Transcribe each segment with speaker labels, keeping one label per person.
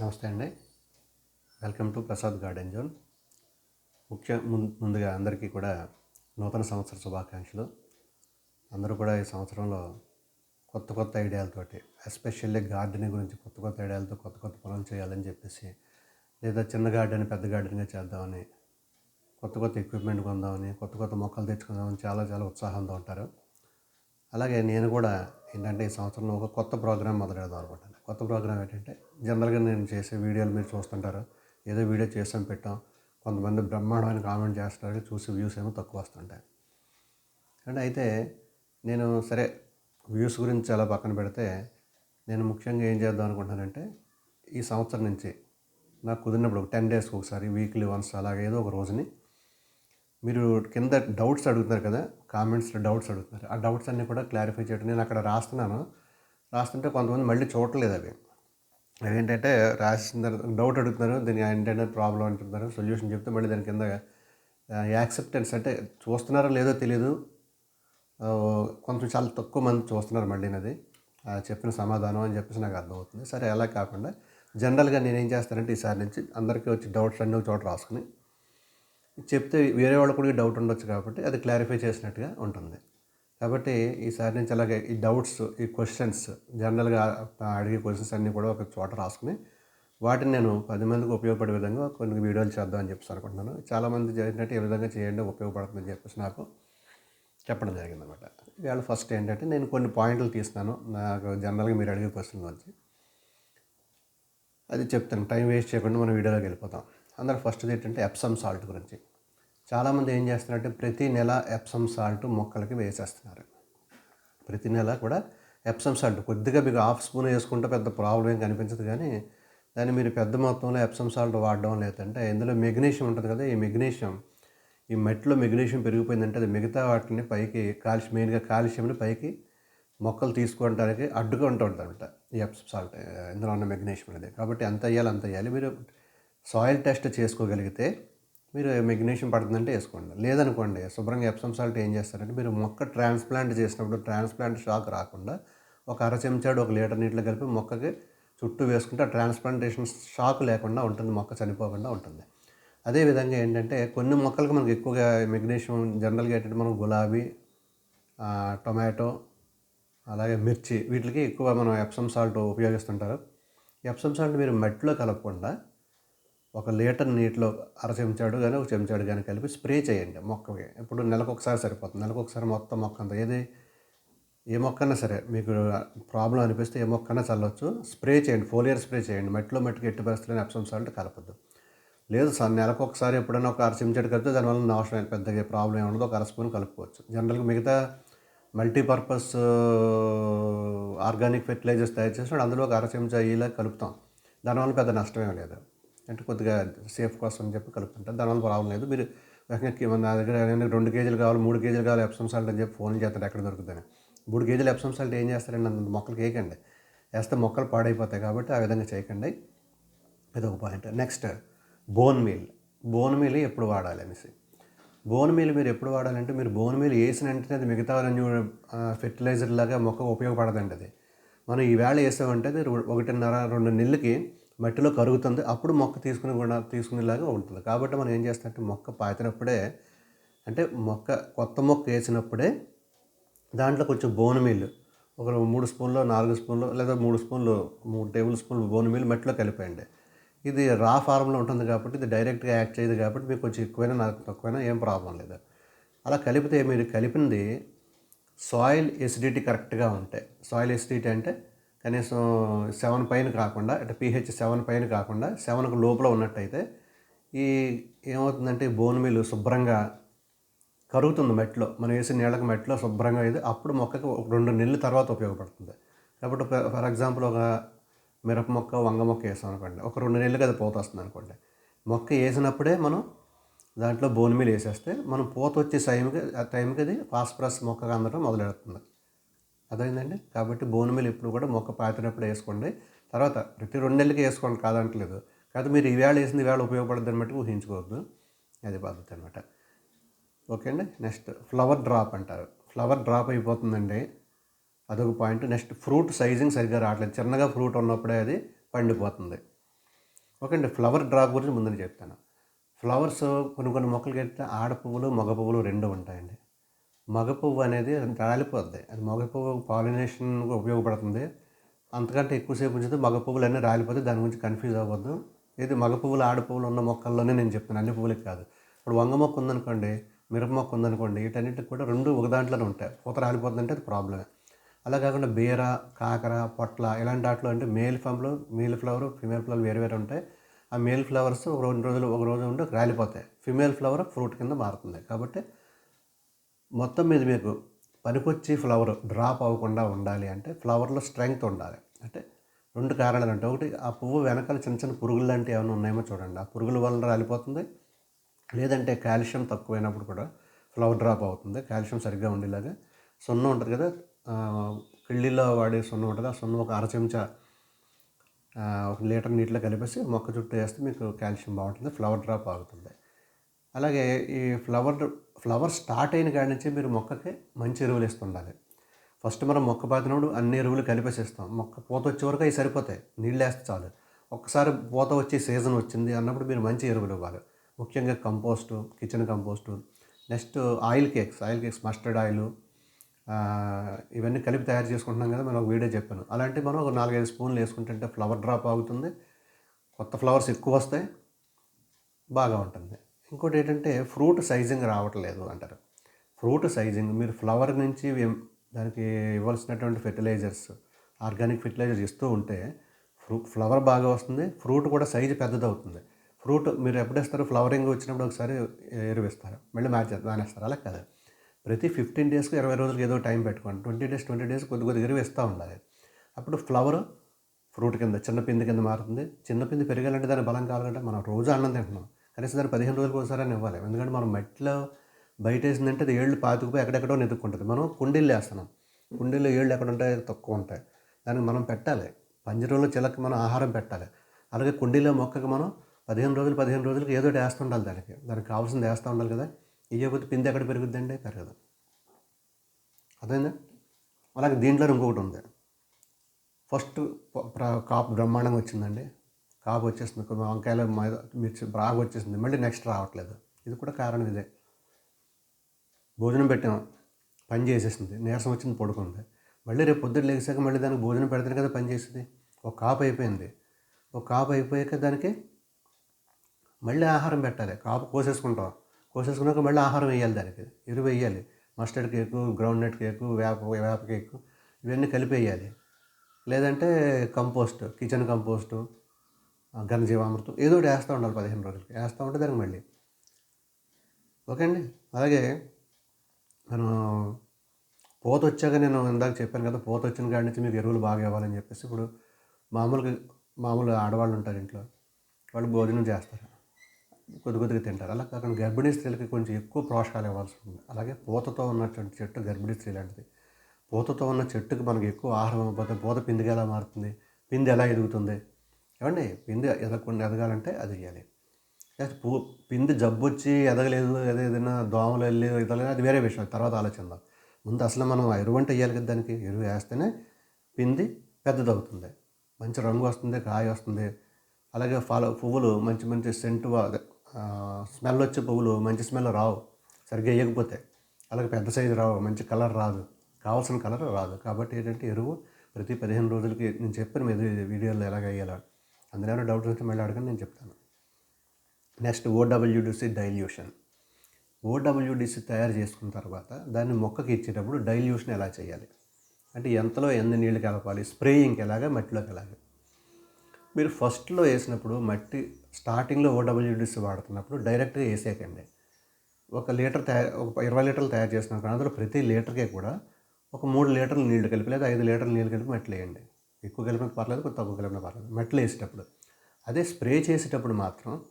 Speaker 1: నమస్తే అండి. Welcome to Prasad garden zone. ముఖ్య ముం- ముందుగా అందరికీ కూడా నూతన సంవత్సర శుభాకాంక్షలు. అందరూ కూడా ఈ సంవత్సరంలో కొత్త కొత్త ఐడియాలతోటి ఎస్పెషల్లీ గార్డెనింగ్ గురించి కొత్త కొత్త ఐడియాలతో కొత్త కొత్త పనులు చేయాలని చెప్పేసి లేదా చిన్న గార్డెన్ పెద్ద గార్డెన్గా చేద్దామని కొత్త కొత్త ఎక్విప్మెంట్ కొందామని కొత్త కొత్త మొక్కలు తెచ్చుకుందామని చాలా చాలా ఉత్సాహంతో ఉంటారు. అలాగే నేను కూడా ఏంటంటే ఈ సంవత్సరంలో ఒక కొత్త ప్రోగ్రామ్ మొదలెడదాం అనుకుంటాను కొత్త ప్రోగ్రామ్ ఏంటంటే జనరల్గా నేను చేసే వీడియోలు మీరు చూస్తుంటారు. ఏదో వీడియో చేసాం పెట్టాం. కొంతమంది బ్రహ్మాండమైన కామెంట్ చేస్తారు చూసి వ్యూస్ ఏమో తక్కువ వస్తుంటాయి. అంటే అయితే నేను సరే వ్యూస్ గురించి చాలా పక్కన పెడితే నేను ముఖ్యంగా ఏం చేద్దాం అనుకుంటున్నానంటే ఈ సంవత్సరం నుంచి నాకు కుదిరినప్పుడు టెన్ డేస్కి ఒకసారి వీక్లీ వన్స్ అలాగే ఏదో ఒక రోజుని మీరు కింద డౌట్స్ అడుగుతున్నారు కదా కామెంట్స్లో డౌట్స్ అడుగుతున్నారు. ఆ డౌట్స్ అన్నీ కూడా క్లారిఫై చేయడం నేను అక్కడ రాస్తున్నాను. రాస్తుంటే కొంతమంది మళ్ళీ చూడట్లేదు అవి. అదేంటంటే రాసిన తర్వాత డౌట్ అడుగుతున్నారు దీనికి ఏంటంటే ప్రాబ్లం అంటున్నారు సొల్యూషన్ చెప్తే మళ్ళీ దాని కింద యాక్సెప్టెన్స్ అంటే చూస్తున్నారో లేదో తెలియదు కొంచెం చాలా తక్కువ మంది చూస్తున్నారు మళ్ళీ అది చెప్పిన సమాధానం అని చెప్పేసి నాకు అర్థమవుతుంది. సరే అలా కాకుండా జనరల్గా నేనేం చేస్తానంటే ఈసారి నుంచి అందరికీ వచ్చి డౌట్స్ అన్నీ ఒక చోట రాసుకుని చెప్తే వేరే వాళ్ళకు కూడా డౌట్ ఉండొచ్చు కాబట్టి అది క్లారిఫై చేసినట్టుగా ఉంటుంది. కాబట్టి ఈసారి నుంచి అలాగే ఈ డౌట్స్ ఈ క్వశ్చన్స్ జనరల్గా అడిగే క్వశ్చన్స్ అన్నీ కూడా ఒక చోట రాసుకుని వాటిని నేను పది మందికి ఉపయోగపడే విధంగా కొన్ని వీడియోలు చేద్దామని చెప్పేసి అనుకుంటున్నాను. చాలామంది జరిగినట్టు ఏ విధంగా చేయండి ఉపయోగపడుతుందని చెప్పేసి నాకు చెప్పడం జరిగిందనమాట. ఇవాళ ఫస్ట్ ఏంటంటే నేను కొన్ని పాయింట్లు తీస్తున్నాను. నాకు జనరల్గా మీరు అడిగే క్వశ్చన్ వచ్చి అది చెప్తాను. టైం వేస్ట్ చేయకుండా మనం వీడియోలోకి వెళ్ళిపోతాం. అందరూ ఫస్ట్ ఏంటంటే ఎప్సమ్ సాల్ట్ గురించి. చాలామంది ఏం చేస్తున్నారంటే ప్రతి నెల ఎప్సమ్ సాల్ట్ మొక్కలకి వేసేస్తున్నారు. ప్రతి నెల కూడా ఎప్సమ్ సాల్ట్ కొద్దిగా మీకు హాఫ్ స్పూన్ వేసుకుంటే పెద్ద ప్రాబ్లం ఏం కనిపించదు కానీ దాన్ని మీరు పెద్ద మొత్తంలో ఎప్సమ్ సాల్ట్ వాడడం లేదంటే ఇందులో మెగ్నీషియం ఉంటుంది కదా ఈ మెగ్నీషియం ఈ మట్టిలో మెగ్నీషియం పెరిగిపోయిందంటే అది మిగతా వాటిని పైకి కాల్షియం మెయిన్గా కాల్షియంని పైకి మొక్కలు తీసుకోవడానికి అడ్డుగా ఉంటుందన్నమాట. ఈ ఎప్సమ్ సాల్ట్ ఇందులో ఉన్న మెగ్నీషియం అనేది. కాబట్టి ఎంత వేయాలి అంత వేయాలి. మీరు సాయిల్ టెస్ట్ చేసుకోగలిగితే మీరు మెగ్నీషియం పడుతుందంటే వేసుకోండి. లేదనుకోండి శుభ్రంగా ఎప్సమ్ సాల్ట్ ఏం చేస్తారంటే మీరు మొక్క ట్రాన్స్ప్లాంట్ చేసినప్పుడు ట్రాన్స్ప్లాంట్ షాక్ రాకుండా ఒక అర చెంచాడు ఒక లీటర్ నీటిలో కలిపి మొక్కకి చుట్టూ వేసుకుంటే ఆ ట్రాన్స్ప్లాంటేషన్ షాక్ లేకుండా ఉంటుంది మొక్క చనిపోకుండా ఉంటుంది. అదేవిధంగా ఏంటంటే కొన్ని మొక్కలకు మనకు ఎక్కువగా మెగ్నీషియం జనరల్గా ఏంటంటే మనం గులాబీ టొమాటో అలాగే మిర్చి వీటికి ఎక్కువ మనం ఎప్సమ్ సాల్ట్ ఉపయోగిస్తుంటారు. ఎప్సమ్ సాల్ట్ మీరు మట్టిలో కలపకుండా ఒక లీటర్ నీటిలో అర చెంచాడు కానీ ఒక చెంచాడు కానీ కలిపి స్ప్రే చేయండి మొక్కకి. ఇప్పుడు నెలకు ఒకసారి సరిపోతుంది. నెలకు ఒకసారి మొత్తం మొక్క అంతా. ఏది? ఏ మొక్కన్నా సరే మీకు ప్రాబ్లం అనిపిస్తే ఏ మొక్కన్నా చల్లవచ్చు స్ప్రే చేయండి. ఫోలియర్ స్ప్రే చేయండి. మట్టిలో మట్టికి ఎట్టి పరిస్థితుల్లో ఎప్సమ్ సాల్ట్ కలపద్దు. లేదు సార్ నెలకు ఒకసారి ఎప్పుడైనా ఒక అర చెంచాడు కలిపితే దానివల్ల నాశనం పెద్దగా ప్రాబ్లం ఏముండదు ఒక అర స్పూన్ కలుపుకోవచ్చు. జనరల్గా మిగతా మల్టీపర్పస్ ఆర్గానిక్ ఫెర్టిలైజర్స్ తయారు చేసినప్పుడు అందులో ఒక అర చెంచా ఇలా కలుపుతాం. దానివల్ల పెద్ద నష్టమేం లేదు. అంటే కొద్దిగా సేఫ్ కోసం అని చెప్పి కలుపుతుంటాం దానివల్ల ప్రాబ్లం లేదు. మీరు వెంటనే నా దగ్గర రెండు కేజీలు కావాలి మూడు కేజీలు కావాలి ఎప్సమ్ సాల్ట్ అని చెప్పి ఫోన్ చేస్తారు. ఎక్కడ దొరుకుతుంది మూడు కేజీలు ఎప్సమ్ సాల్ట్ ఏం చేస్తారండి? అంత మొక్కలకి వేయకండి వేస్తే మొక్కలు పాడైపోతాయి కాబట్టి ఆ విధంగా చేయకండి. ఇది ఒక point next bone meal bone meal ఎప్పుడు వాడాలి అనేసి. బోన్ మీల్ మీరు ఎప్పుడు వాడాలంటే మీరు బోన్ మీల్ వేసిన వెంటనే అది మిగతా ఫెర్టిలైజర్ లాగా మొక్కకు ఉపయోగపడదండి అది. మనం ఈవేళ వేసామంటే అది ఒకటిన్నర రెండు నెలలకి మట్టిలో కరుగుతుంది అప్పుడు మొక్క తీసుకుని కూడా తీసుకునేలాగా ఉంటుంది. కాబట్టి మనం ఏం చేస్తామంటే మొక్క పాతినప్పుడే అంటే మొక్క కొత్త మొక్క వేసినప్పుడే దాంట్లో కొంచెం బోన్ మీల్ ఒక మూడు స్పూన్లు నాలుగు స్పూన్లు లేదా మూడు స్పూన్లు మూడు టేబుల్ స్పూన్లు బోన్ మీల్ మట్టిలో కలిపేయండి. ఇది రా ఫార్మ్లో ఉంటుంది కాబట్టి ఇది డైరెక్ట్గా యాక్ట్ చేయదు కాబట్టి మీకు కొంచెం ఎక్కువైనా నాకు తక్కువైనా ఏం ప్రాబ్లం లేదు. అలా కలిపితే మీరు కలిపింది సాయిల్ ఎసిడిటీ కరెక్ట్గా ఉంటాయి సాయిల్ ఎసిడిటీ అంటే కనీసం సెవెన్ పైన కాకుండా అంటే పీహెచ్ సెవెన్ పైన కాకుండా సెవెన్కు లోపల ఉన్నట్టయితే ఈ ఏమవుతుందంటే బోన్ మీల్ శుభ్రంగా కరుగుతుంది మెట్లో. మనం వేసిన నీళ్ళకి మెట్లో శుభ్రంగా అయితే అప్పుడు మొక్కకి ఒక రెండు నెలల తర్వాత ఉపయోగపడుతుంది. కాబట్టి ఫర్ ఎగ్జాంపుల్ ఒక మిరప మొక్క వంగ మొక్క వేసాం అనుకోండి ఒక రెండు నెలలకి అది పూత వస్తుంది అనుకోండి. మొక్క వేసినప్పుడే మనం దాంట్లో బోన్ మీల్ వేసేస్తే మనం పూత వచ్చే టైంకి ఆ టైంకి అది ఫాస్ఫరస్ మొక్కగా అందడం మొదలెడుతుంది. అదైందండి. కాబట్టి బోన్ మీల్ ఎప్పుడు కూడా మొక్క పాతినప్పుడు వేసుకోండి. తర్వాత ప్రతి రెండు నెలలకి వేసుకోండి కాదంటలేదు. కాదు మీరు ఈవేళ వేసింది ఈవేళ ఉపయోగపడుతుంది బట్టి ఊహించుకోవద్దు. అది పద్ధతి అనమాట ఓకే అండి. నెక్స్ట్ ఫ్లవర్ డ్రాప్ అంటారు. ఫ్లవర్ డ్రాప్ అయిపోతుందండి. అదొక పాయింట్. నెక్స్ట్ ఫ్రూట్ సైజింగ్ సరిగ్గా రావట్లేదు. చిన్నగా ఫ్రూట్ ఉన్నప్పుడే అది పండిపోతుంది. ఓకే అండి. ఫ్లవర్ డ్రాప్ గురించి ముందని చెప్తాను. ఫ్లవర్స్ కొన్ని కొన్ని మొక్కలకి అయితే ఆడ పువ్వులు మగ పువ్వులు రెండు ఉంటాయండి. మగ పువ్వు అనేది రాలిపోద్ది. అది మగ పువ్వు పాలినేషన్ ఉపయోగపడుతుంది. అంతకంటే ఎక్కువసేపు ఉంచితే మగ పువ్వులు అన్నీ రాలిపోతే దాని గురించి కన్ఫ్యూజ్ అవ్వద్దు. ఇది మగ పువ్వులు ఆడ పువ్వులు ఉన్న మొక్కల్లోనే నేను చెప్తాను అన్ని పువ్వులకి కాదు. ఇప్పుడు వంగ మొక్క ఉందనుకోండి మిరప మొక్క ఉందనుకోండి వీటన్నిటికి కూడా రెండు ఒక దాంట్లోనే ఉంటాయి. పూత రాలిపోతుందంటే అది ప్రాబ్లమే అలా కాకుండా బీర కాకర పొట్ల ఇలాంటి వాటిలో అంటే మేల్ ఫామ్లో మేల్ ఫ్లవర్ ఫిమేల్ ఫ్లవర్ వేరు వేరు ఉంటాయి. ఆ మేల్ ఫ్లవర్స్ ఒక రెండు రోజులు ఒక రోజు ఉంటే రాలిపోతాయి. ఫిమేల్ ఫ్లవర్ ఫ్రూట్ కింద మారుతుంది. కాబట్టి మొత్తం మీద మీకు పనికొచ్చి ఫ్లవర్ డ్రాప్ అవ్వకుండా ఉండాలి అంటే ఫ్లవర్లో స్ట్రెంగ్త్ ఉండాలి. అంటే రెండు కారణాలు అంటే ఒకటి ఆ పువ్వు వెనకాల చిన్న చిన్న పురుగులు లాంటివి ఏమైనా ఉన్నాయేమో చూడండి. ఆ పురుగుల వల్ల రాలిపోతుంది. లేదంటే కాల్షియం తక్కువైనప్పుడు కూడా ఫ్లవర్ డ్రాప్ అవుతుంది. కాల్షియం సరిగ్గా ఉండేలాగా సున్నం ఉంటుంది కదా కిళ్ళిలో వాడే సున్నం ఉంటుంది. ఆ సున్నం ఒక అర చెంచా ఒక లీటర్ నీటిలో కలిపేసి మొక్క చుట్టూ వేస్తే మీకు కాల్షియం బాగుంటుంది ఫ్లవర్ డ్రాప్ ఆగుతుంది. అలాగే ఈ ఫ్లవర్ ఫ్లవర్ స్టార్ట్ అయిన కాడి నుంచి మీరు మొక్కకి మంచి ఎరువులు ఇస్తుండాలి ఫస్ట్ మనం మొక్క పాతినప్పుడు అన్ని ఎరువులు కలిపేసేస్తాం. మొక్క పూత వచ్చే వరకు అవి సరిపోతాయి. నీళ్ళు వేస్తే చాలు. ఒక్కసారి పూత వచ్చే సీజన్ వచ్చింది అన్నప్పుడు మీరు మంచి ఎరువులు ఇవ్వాలి. ముఖ్యంగా compost kitchen compost next oil cakes oil cakes mustard oil ఇవన్నీ కలిపి తయారు చేసుకుంటున్నాం కదా మనం ఒక వీడియో చెప్పాను. అలాంటి మనం ఒక నాలుగైదు స్పూన్లు వేసుకుంటుంటే ఫ్లవర్ డ్రాప్ ఆగుతుంది కొత్త ఫ్లవర్స్ ఎక్కువ వస్తాయి. బాగా ఉంటుంది. ఇంకోటి ఏంటంటే ఫ్రూట్ సైజింగ్ రావట్లేదు అంటారు. ఫ్రూట్ సైజింగ్ మీరు ఫ్లవర్ నుంచి దానికి ఇవ్వాల్సినటువంటి ఫెర్టిలైజర్స్ ఆర్గానిక్ ఫెర్టిలైజర్స్ ఇస్తూ ఉంటే ఫ్రూ ఫ్లవర్ బాగా వస్తుంది ఫ్రూట్ కూడా సైజు పెద్దదవుతుంది. ఫ్రూట్ మీరు ఎప్పుడేస్తారు? ఫ్లవరింగ్ వచ్చినప్పుడు ఒకసారి ఎరువేస్తారు మళ్ళీ మ్యాచ్ మానేస్తారు. అలా కాదు. ప్రతి ఫిఫ్టీన్ డేస్కి ఇరవై రోజులకి ఏదో టైం పెట్టుకోండి. ట్వంటీ డేస్ ట్వంటీ డేస్ కొద్ది కొద్ది ఎరువేస్తూ ఉండాలి. అప్పుడు ఫ్లవర్ ఫ్రూట్ కింద చిన్న పిండి కింద మారుతుంది. చిన్న పిండి పెరగాలంటే దాని బలం కావాలంటే మనం రోజు అన్నం తింటున్నాం. కనీసం దాన్ని పదిహేను రోజులకు ఒకసారి ఇవ్వాలి. ఎందుకంటే మనం మెట్లో బయట వేసిందంటే అది ఏళ్ళు పాతుకుపోయి ఎక్కడెక్కడో నెతుక్కుంటుంది. మనం కుండీలు వేస్తున్నాం. కుండీల్లో ఏళ్ళు ఎక్కడ ఉంటాయి తక్కువ ఉంటాయి. దానికి మనం పెట్టాలి. పంజరంలో చిలక మనం ఆహారం పెట్టాలి. అలాగే కుండీలో మొక్కకి మనం పదిహేను రోజులు పదిహేను రోజులకి ఏదో ఒకటి వేస్తుండాలి దానికి. దానికి కావాల్సింది వేస్తూ ఉండాలి కదా. ఇయ్యకపోతే పిండి ఎక్కడ పెరుగుద్దండి? పెరగదు. అదేనా అలాగే దీంట్లో ఇంకొకటి ఉంది. ఫస్ట్ కాపు బ్రహ్మాండంగా వచ్చిందండి. కాపు వచ్చేసింది కొన్ని వంకాయలు మిర్చి బాగా వచ్చేసింది మళ్ళీ నెక్స్ట్ రావట్లేదు. ఇది కూడా కారణం ఇదే. భోజనం పెట్టాం పని చేసేసింది నీరసం వచ్చింది పడుకుంది. మళ్ళీ రేపు పొద్దున్న లేచాక మళ్ళీ దానికి భోజనం పెడితేనే కదా పని చేసింది. ఒక కాపు అయిపోయింది. ఒక కాపు అయిపోయాక దానికి మళ్ళీ ఆహారం పెట్టాలి. కాపు కోసేసుకుంటాం. కోసేసుకున్నాక మళ్ళీ ఆహారం వేయాలి దానికి. ఎరువు వేయాలి. Mustard cake groundnut cake వేప వేప కేకు ఇవన్నీ కలిపి వేయాలి లేదంటే కంపోస్ట్ కిచెన్ కంపోస్టు ఘనజీవామృతం ఏదో ఒకటి వేస్తూ ఉండాలి పదిహేను రోజులకి. వేస్తూ ఉంటే దానికి మళ్ళీ. ఓకే అండి? అలాగే మనం పోత వచ్చాక నేను ఇందాక చెప్పాను కదా పోత వచ్చిన కాడి నుంచి మీకు ఎరువులు బాగా ఇవ్వాలని చెప్పేసి ఇప్పుడు మామూలుగా మామూలు ఆడవాళ్ళు ఉంటారు ఇంట్లో వాళ్ళు భోజనం చేస్తారు. కొద్ది కొద్దిగా తింటారు. అలా కాకుండా గర్భిణీ స్త్రీలకి కొంచెం ఎక్కువ పోషకాలు ఇవ్వాల్సి ఉంటుంది. అలాగే పూతతో ఉన్నటువంటి చెట్టు గర్భిణీ స్త్రీ లాంటిది. పూతతో ఉన్న చెట్టుకి మనకి ఎక్కువ ఆహారం ఇవ్వకపోతే పూత పిందిగా ఎలా మారుతుంది? పిండి ఎలా ఎదుగుతుంది? ఏమండి? పిండి ఎదగకుండా ఎదగాలంటే అది వేయాలి లేకపోతే పూ పిండి జబ్బు వచ్చి ఎదగలేదు ఏదో ఏదైనా దోమలు వెళ్ళి ఎదగలేదు అది వేరే విషయం. తర్వాత ఆలోచిద్దాం. ముందు అసలు మనం ఆ ఎరువు అంటే వేయాలి కదా దానికి? ఎరువు వేస్తేనే పిండి పెద్దదవుతుంది. మంచి రంగు వస్తుంది కాయ వస్తుంది. అలాగే ఫాలో పువ్వులు మంచి మంచి సెంటు స్మెల్ వచ్చే పువ్వులు మంచి స్మెల్ రావు. సరిగ్గా వేయకపోతే. అలాగే పెద్ద సైజు రావు మంచి కలర్ రాదు. కావాల్సిన కలర్ రాదు. కాబట్టి ఏంటంటే ఎరువు ప్రతి పదిహేను రోజులకి నేను చెప్పాను మీద వీడియోలో ఎలాగ వేయాలో అందులో డౌట్స్ వస్తే మళ్ళీ అడగండి నేను చెప్తాను. నెక్స్ట్ ఓడబ్ల్యూడిసి డైల్యూషన్ ఓడబ్ల్యూడిసి తయారు చేసుకున్న తర్వాత దాన్ని మొక్కకి ఇచ్చేటప్పుడు డైల్యూషన్ ఎలా చేయాలి? అంటే ఎంతలో ఎన్ని నీళ్ళు కలపాలి? స్ప్రేయింగ్కి ఎలాగా? మట్టిలోకి ఎలాగా? మీరు ఫస్ట్లో వేసినప్పుడు మట్టి స్టార్టింగ్లో ఓడబ్ల్యూడిసి వాడుతున్నప్పుడు డైరెక్ట్గా వేసేయకండి. ఒక లీటర్ తయారు ఒక ఇరవై లీటర్లు తయారు చేసినప్పుడు అందులో ప్రతి లీటర్కి కూడా ఒక మూడు లీటర్లు నీళ్ళు కలిపి లేదా ఐదు లీటర్లు నీళ్ళు కలిపి మట్టి వేయండి. ఎక్కువ కలిపిన పర్లేదు కొంచెం తక్కువ కలిపిన పర్లేదు. మెట్లు వేసేటప్పుడు. అదే స్ప్రే చేసేటప్పుడు మాత్రం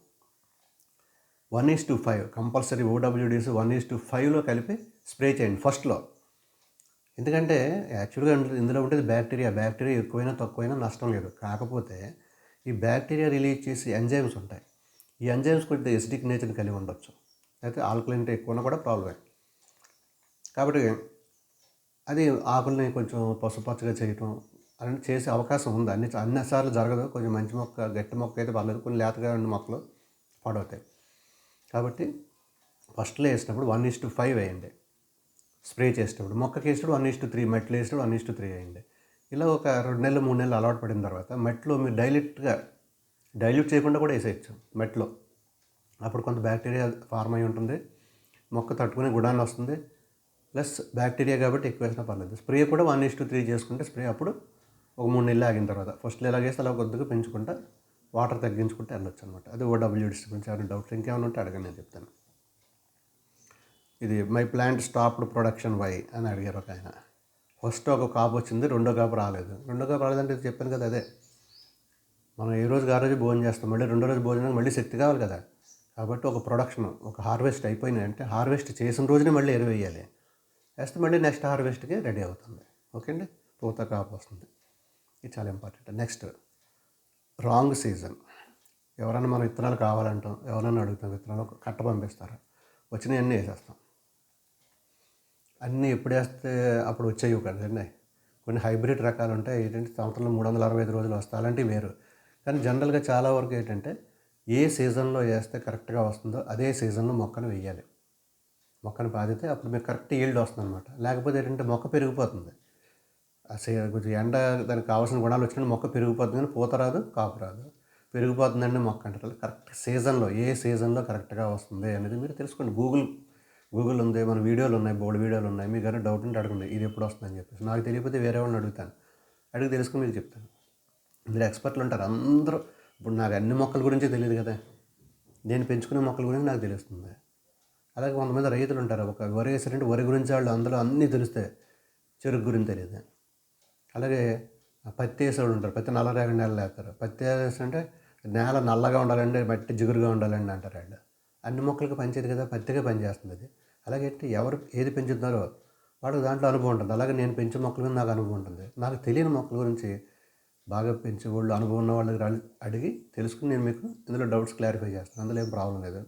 Speaker 1: one is to five compulsory ఓడబ్ల్యూడీస్ one is to ఫైవ్లో కలిపి స్ప్రే చేయండి ఫస్ట్లో ఎందుకంటే యాక్చువల్గా ఇందులో ఉండేది బ్యాక్టీరియా. బ్యాక్టీరియా ఎక్కువైనా తక్కువైనా నష్టం లేదు. కాకపోతే ఈ బ్యాక్టీరియా రిలీజ్ చేసే ఎంజైమ్స్ ఉంటాయి. ఈ ఎంజైమ్స్ కొద్దిగా ఎసిడిక్ నేచర్ని కలిగి ఉండొచ్చు. అయితే ఆల్కలింటే ఎక్కువ కూడా ప్రాబ్లమే. కాబట్టి అది ఆకుల్ని కొంచెం పసుపచ్చగా చేయటం అలాంటి చేసే అవకాశం ఉంది. అన్ని అన్నిసార్లు జరగదు. కొంచెం మంచి మొక్క గట్టి మొక్క అయితే పర్లేదు. కొన్ని లేతగా ఉన్న మొక్కలు పాడవుతాయి. కాబట్టి ఫస్ట్లో వేసినప్పుడు వన్ ఇస్ టు ఫైవ్ వేయండి. స్ప్రే చేసేటప్పుడు మొక్కకి వేసేటప్పుడు వన్ ఇస్ టు త్రీ మెట్లు వేసేటప్పుడు వన్ ఇస్ టు త్రీ వేయండి. ఇలా ఒక రెండు నెలలు మూడు నెలలు అలవాటు పడిన తర్వాత మెట్లో మీరు డైల్యూట్గా డైల్యూట్ చేయకుండా కూడా వేసేయచ్చు మెట్లో. అప్పుడు కొంత బ్యాక్టీరియా ఫార్మ్ అయి ఉంటుంది. మొక్క తట్టుకునే గుడాన్ని వస్తుంది. ప్లస్ బ్యాక్టీరియా కాబట్టి ఎక్కువ వేసినా పర్లేదు. స్ప్రే కూడా వన్ ఇస్ టు త్రీ చేసుకుంటే స్ప్రే అప్పుడు ఒక మూడు నెలలు ఆగిన తర్వాత. ఫస్ట్ ఎలా వేస్తే అలా కొద్దిగా పెంచుకుంటా వాటర్ తగ్గించుకుంటే వెళ్ళొచ్చు అనమాట అది ఓడబ్ల్యూడిసి డిస్టర్బెన్స్. ఏమైనా డౌట్స్ ఇంకేమైనా ఉంటే అడగని నేను చెప్తాను. ఇది my plant stopped production why అని అడిగారు ఒక ఆయన. ఫస్ట్ ఒక కాపు వచ్చింది రెండో కాపు రాలేదు. రెండో కాపు రాలేదంటే చెప్పాను కదా అదే. మనం ఏ రోజు ఆ రోజు భోజనం చేస్తాం మళ్ళీ రెండో రోజు భోజనం మళ్ళీ శక్తి కావాలి కదా. కాబట్టి ఒక ప్రొడక్షన్ ఒక హార్వెస్ట్ అయిపోయింది అంటే హార్వెస్ట్ చేసిన రోజునే మళ్ళీ ఎరువేయాలి. వేస్తే మళ్ళీ నెక్స్ట్ హార్వెస్ట్కి రెడీ అవుతుంది. ఓకే అండి పూత కాపు వస్తుంది. ఇది చాలా ఇంపార్టెంట్ నెక్స్ట్ రాంగ్ సీజన్ ఎవరైనా మనం విత్తనాలు కావాలంటాం ఎవరైనా అడుగుతాం విత్తనాలు కట్ట పంపిస్తారు. వచ్చినవి అన్నీ వేసేస్తాం. అన్నీ ఎప్పుడు వేస్తే అప్పుడు వచ్చేవి కదండి కొన్ని హైబ్రిడ్ రకాలు ఉంటాయి. ఏంటంటే సంవత్సరంలో మూడు వందల అరవై ఐదు రోజులు వస్తాయి. అలాంటివి వేరు. కానీ జనరల్గా చాలా వరకు ఏంటంటే ఏ సీజన్లో వేస్తే కరెక్ట్గా వస్తుందో అదే సీజన్లో మొక్కను వేయాలి. మొక్కను పాదితే అప్పుడు మీకు కరెక్ట్ ఈల్డ్ వస్తుంది అనమాట లేకపోతే ఏంటంటే మొక్క పెరిగిపోతుంది. కొంచెం ఎండ దానికి కావాల్సిన గుణాలు వచ్చిన మొక్క పెరిగిపోతుంది కానీ పూత రాదు కాపు రాదు. పెరిగిపోతుందండి మొక్క అంటారు. కరెక్ట్ సీజన్లో ఏ సీజన్లో కరెక్ట్గా వస్తుంది అనేది మీరు తెలుసుకోండి. గూగుల్ గూగుల్ ఉంది మన వీడియోలు ఉన్నాయి బోర్డ్ వీడియోలు ఉన్నాయి. మీకు కానీ డౌట్ ఉంటే అడగండి ఇది ఎప్పుడు వస్తుందని చెప్పేసి. నాకు తెలియకపోతే వేరే వాళ్ళని అడుగుతాను. అడిగి తెలుసుకుని మీకు చెప్తాను. ఇందులో ఎక్స్పర్ట్లు ఉంటారు అందరూ. ఇప్పుడు నాకు అన్ని మొక్కల గురించి తెలియదు కదా. నేను పెంచుకునే మొక్కల గురించి నాకు తెలుస్తుంది. అలాగే కొంతమంది రైతులు ఉంటారు ఒక వరి వేసారంటే వరి గురించి వాళ్ళు అందులో అన్నీ తెలుస్తాయి. చెరుకు గురించి తెలియదు. అలాగే పత్తి ఉంటారు పత్తి నల్ల రేగడి నేల వేస్తారు పత్తి అంటే నేల నల్లగా ఉండాలండి మట్టి జిగురుగా ఉండాలండి అంటారు వాళ్ళు అన్ని మొక్కలకు పనిచేది కదా పత్తిగా పనిచేస్తుంది అది. అలాగే ఎవరు ఏది పెంచుతున్నారో వాడికి దాంట్లో అనుభవం ఉంటుంది. అలాగే నేను పెంచే మొక్కల మీద నాకు అనుభవం ఉంటుంది. నాకు తెలియని మొక్కల గురించి బాగా పెంచే వాళ్ళు అనుభవం ఉన్న వాళ్ళకి అడిగి తెలుసుకుని నేను మీకు ఇందులో డౌట్స్ క్లారిఫై చేస్తాను. అందులో ఏం ప్రాబ్లం లేదు.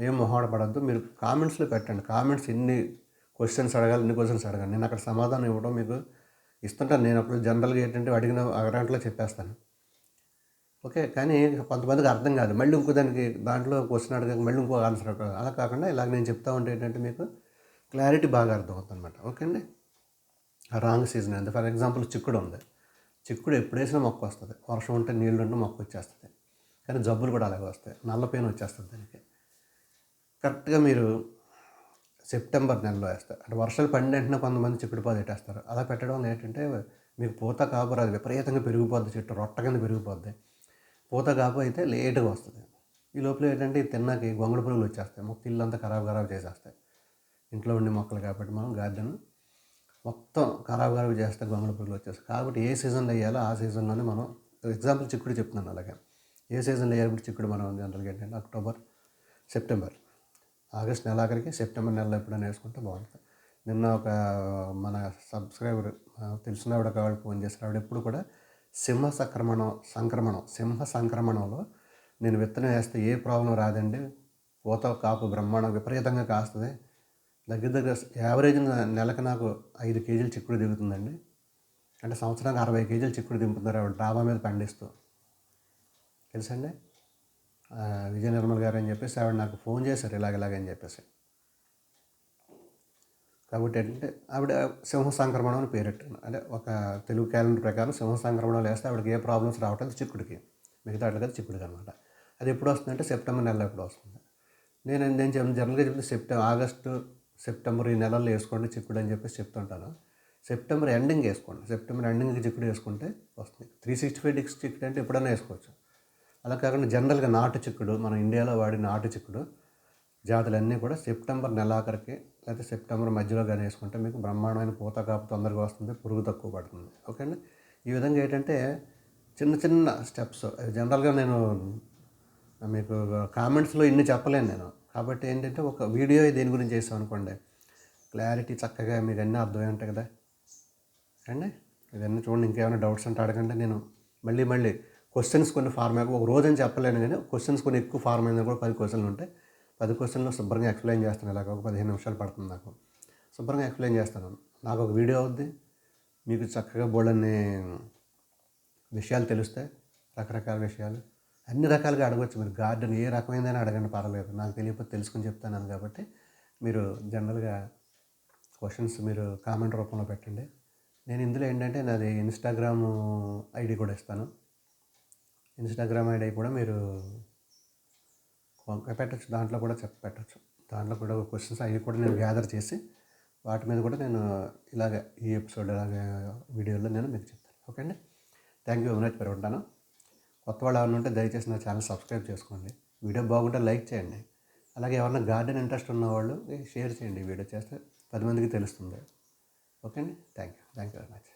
Speaker 1: ఏం మొహాడ పడద్దు. మీరు కామెంట్స్లో పెట్టండి. కామెంట్స్ ఎన్ని క్వశ్చన్స్ అడగాలి ఎన్ని క్వశ్చన్స్ అడగండి నేను అక్కడ సమాధానం ఇవ్వడం మీకు ఇస్తుంటాను నేను అప్పుడు జనరల్గా ఏంటంటే అడిగిన అరగంటలో చెప్పేస్తాను. ఓకే కానీ కొంతమందికి అర్థం కాదు. మళ్ళీ ఇంకో దానికి దాంట్లో క్వశ్చన్ అడగక మళ్ళీ ఇంకో ఆన్సర్ అలా కాకుండా ఇలాగ నేను చెప్తా ఉంటే ఏంటంటే మీకు క్లారిటీ బాగా అర్థం అవుతుంది అనమాట ఓకే అండి? రాంగ్ సీజన్ అంతే ఫర్ ఎగ్జాంపుల్ చిక్కుడు ఉంది. చిక్కుడు ఎప్పుడేసినా మొక్క వస్తుంది. వర్షం ఉంటే నీళ్ళు ఉంటే మొక్క వచ్చేస్తుంది. కానీ జబ్బులు కూడా అలాగే వస్తాయి. నల్ల పెయిన్ వచ్చేస్తుంది దానికి. కరెక్ట్గా మీరు సెప్టెంబర్ నెలలో వేస్తారు. అంటే వర్షాలు పడిన వెంటనే కొంతమంది చిక్కుడు పాదు పెట్టేస్తారు అలా పెట్టడం ఏంటంటే మీకు పూత కాపు అది విపరీతంగా పెరిగిపోద్ది చెట్టు రొట్ట కింద పెరిగిపోద్ది. పూత కాపు అయితే లేటుగా వస్తుంది. ఈ లోపల ఏంటంటే తిన్నాకి తిన్నాక పురుగులు వచ్చేస్తాయి. మొక్క ఇల్లు అంతా ఖరాబ్ ఖరాబ్ చేసేస్తాయి. ఇంట్లో ఉండే మొక్కలు కాబట్టి మనం గార్డెన్ మొత్తం ఖరాబ్ ఖరాబ్ చేస్తే గొంగళ పురుగులు వచ్చేస్తాయి. కాబట్టి ఏ సీజన్లో వేయాలో ఆ సీజన్లోనే మనం ఎగ్జాంపుల్ చిక్కుడు చెప్తున్నాను అలాగే. ఏ సీజన్లో వేయాలి చిక్కుడు మనం జనరల్గా ఏంటంటే అక్టోబర్ సెప్టెంబర్. ఆగస్ట్ నెలాఖరికి సెప్టెంబర్ నెలలో ఎప్పుడైనా వేసుకుంటే బాగుంటుంది. నిన్న ఒక మన సబ్స్క్రైబర్ ఆ, తెలిసిన ఆవిడ కావాలి ఫోన్ చేసిన ఆవిడ ఎప్పుడు కూడా సింహ సంక్రమణం సంక్రమణం సింహ సంక్రమణంలో నేను విత్తనం వేస్తే ఏ ప్రాబ్లం రాదండి. పూత కాపు బ్రహ్మాండం విపరీతంగా కాస్తుంది. దగ్గర దగ్గర యావరేజ్ నెలకు నాకు ఐదు కేజీలు చిక్కుడు దిగుతుందండి. అంటే సంవత్సరానికి అరవై కేజీలు చిక్కుడు దింపుతున్నారు ఆవిడ డాబా మీద పండిస్తూ. తెలుసండి? విజయ నిర్మల్ గారు అని చెప్పేసి ఆవిడ నాకు ఫోన్ చేశారు ఇలాగ ఇలాగని చెప్పేసి. కాబట్టి ఏంటంటే ఆవిడ సింహ సంక్రమణం అని పేరెట్టాను అంటే ఒక తెలుగు క్యాలెండర్ ప్రకారం సింహ సంక్రమణం వేస్తే ఆవిడకి ఏ ప్రాబ్లమ్స్ రావట్లేదు చిక్కుడికి. మిగతా అట్లా కదా చిక్కుడికి అనమాట అది ఎప్పుడు వస్తుందంటే సెప్టెంబర్ నెలలో ఎప్పుడు వస్తుంది. నేను నేను జనరల్గా చెప్తే సెప్టెంబర్ ఆగస్టు సెప్టెంబర్ ఈ నెలల్లో వేసుకోండి చిక్కుడు అని చెప్పేసి చెప్తుంటాను సెప్టెంబర్ ఎండింగ్ వేసుకోండి. సెప్టెంబర్ ఎండింగ్కి చిక్కుడు వేసుకుంటే వస్తుంది. త్రీ సిక్స్టీ ఫైవ్ డిగ్స్ చిక్కుడు అంటే ఎప్పుడైనా వేసుకోవచ్చు. అలా కాకుండా జనరల్గా నాటు చిక్కుడు మన ఇండియాలో వాడే నాటు చిక్కుడు జాతులన్నీ కూడా సెప్టెంబర్ నెలాఖరికి లేకపోతే సెప్టెంబర్ మధ్యలో కానీ వేసుకుంటే మీకు బ్రహ్మాండమైన పూత కాపు తొందరగా వస్తుంది పురుగు తక్కువ పడుతుంది. ఓకే అండి ఈ విధంగా ఏంటంటే చిన్న చిన్న స్టెప్స్. జనరల్గా నేను మీకు కామెంట్స్లో ఇన్ని చెప్పలేను నేను. కాబట్టి ఏంటంటే ఒక వీడియో దేని గురించి చేసాం అనుకోండి. క్లారిటీ చక్కగా మీకు అన్నీ అర్థమై ఉంటాయి కదా. అండి? ఇదన్నీ చూడండి ఇంకేమైనా డౌట్స్ అంటే అడగండి. నేను మళ్ళీ మళ్ళీ క్వశ్చన్స్ కొన్ని ఫార్మ్ అయ్యి ఒక రోజు అని చెప్పలేను కానీ క్వశ్చన్స్ కొన్ని ఎక్కువ ఫార్మ్ అయినా కూడా పది క్వశ్చన్లు ఉంటాయి. పది క్వశ్చన్లు శుభ్రంగా ఎక్స్ప్లెయిన్ చేస్తాను. ఇలాగ ఒక పదిహేను నిమిషాలు పడుతుంది నాకు. శుభ్రంగా ఎక్స్ప్లెయిన్ చేస్తాను. నాకు ఒక వీడియో అవుద్ది. మీకు చక్కగా బోర్డన్ని విషయాలు తెలుస్తాయి. రకరకాల విషయాలు. అన్ని రకాలుగా అడగవచ్చు మీరు గార్డెన్ ఏ రకమైందని అడగండి పర్వాలేదు. నాకు తెలియకపోతే తెలుసుకుని చెప్తాను కాబట్టి మీరు జనరల్గా క్వశ్చన్స్ మీరు కామెంట్ రూపంలో పెట్టండి. నేను ఇందులో ఏంటంటే నాది ఇన్స్టాగ్రామ్ ఐడి కూడా ఇస్తాను. ఇన్స్టాగ్రామ్ ఐడి కూడా మీరు పెట్టచ్చు. దాంట్లో కూడా చెప్ప పెట్టచ్చు. దాంట్లో కూడా క్వశ్చన్స్ అవి కూడా నేను గ్యాదర్ చేసి వాటి మీద కూడా నేను ఇలాగ ఈ ఎపిసోడ్ ఇలాగ వీడియోలో నేను మీకు చెప్తాను. ఓకే అండి? థ్యాంక్ యూ అవినాష్ పేరు ఉంటాను. కొత్త వాళ్ళు ఎవరైనా ఉంటే దయచేసి నా ఛానల్ సబ్స్క్రైబ్ చేసుకోండి. వీడియో బాగుంటే లైక్ చేయండి. అలాగే ఎవరైనా గార్డెన్ ఇంట్రెస్ట్ ఉన్నవాళ్ళు షేర్ చేయండి వీడియో చేస్తే పది మందికి తెలుస్తుంది. ఓకే అండి? Thank you thank you very much